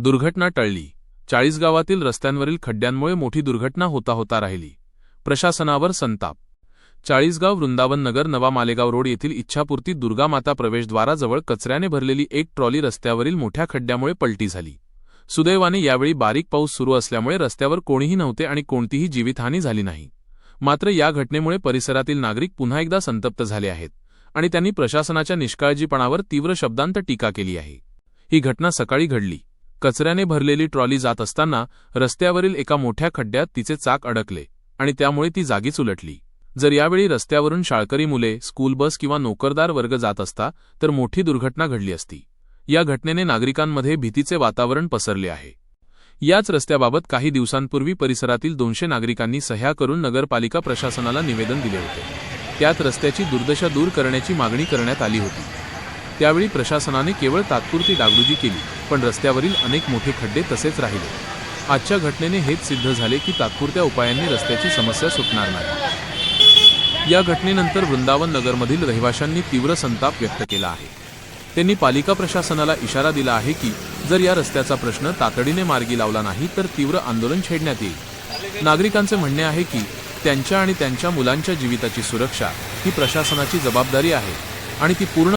दुर्घटना टळली. चाळीसगावातील रस्त्यांवरील खड्ड्यांमुळे मोठी दुर्घटना होता होता राहिली. प्रशासनावर संताप. चाळीसगाव वृंदावन नगर नवा मालेगाव रोड येथील इच्छापूर्ती दुर्गामाता प्रवेशद्वाराजवळ कचऱ्याने भरलेली एक ट्रॉली रस्त्यावरील मोठ्या खड्ड्यामुळे पलटी झाली. सुदैवाने यावेळी बारीक पाऊस सुरू असल्यामुळे रस्त्यावर कोणीही नव्हते आणि कोणतीही जीवितहानी झाली नाही. मात्र या घटनेमुळे परिसरातील नागरिक पुन्हा एकदा संतप्त झाले आहेत आणि त्यांनी प्रशासनाच्या निष्काळजीपणावर तीव्र शब्दांत टीका केली आहे. ही घटना सकाळी घडली. कचऱ्याने भरलेली ट्रॉली जात असताना रस्त्यावरील एका मोठ्या खड्ड्यात तिचे चाक अडकले आणि त्यामुळे ती जागीच उलटली. जर यावेळी रस्त्यावरून शाळकरी मुले स्कूल बस किंवा नोकरदार वर्ग जात असता तर मोठी दुर्घटना घडली असती. या घटनेने नागरिकांमध्ये भीतीचे वातावरण पसरले आहे. याच रस्त्याबाबत काही दिवसांपूर्वी परिसरातील दोनशे नागरिकांनी सह्या करून नगरपालिका प्रशासनाला निवेदन दिले होते. त्यात रस्त्याची दुर्दशा दूर करण्याची मागणी करण्यात आली होती. त्यावेळी प्रशासनाने केवळ तात्पुरती डागडुजी केली पण रस्त्यावरील अनेक मोठे खड्डे तसेच राहिले. आजच्या घटनेने हेच सिद्ध झाले की तात्पुरत्या उपायांनी रस्त्याची समस्या सुटणार नाही. या घटनेनंतर वृंदावन नगरमधील रहिवाशांनी तीव्र संताप व्यक्त केला आहे. त्यांनी पालिका प्रशासनाला इशारा दिला आहे की जर या रस्त्याचा प्रश्न तातडीने मार्गी लावला नाही तर तीव्र आंदोलन छेडण्यात येईल. नागरिकांचे म्हणणे आहे की त्यांच्या आणि त्यांच्या मुलांच्या जीविताची सुरक्षा ही प्रशासनाची जबाबदारी आहे आणि ती पूर्ण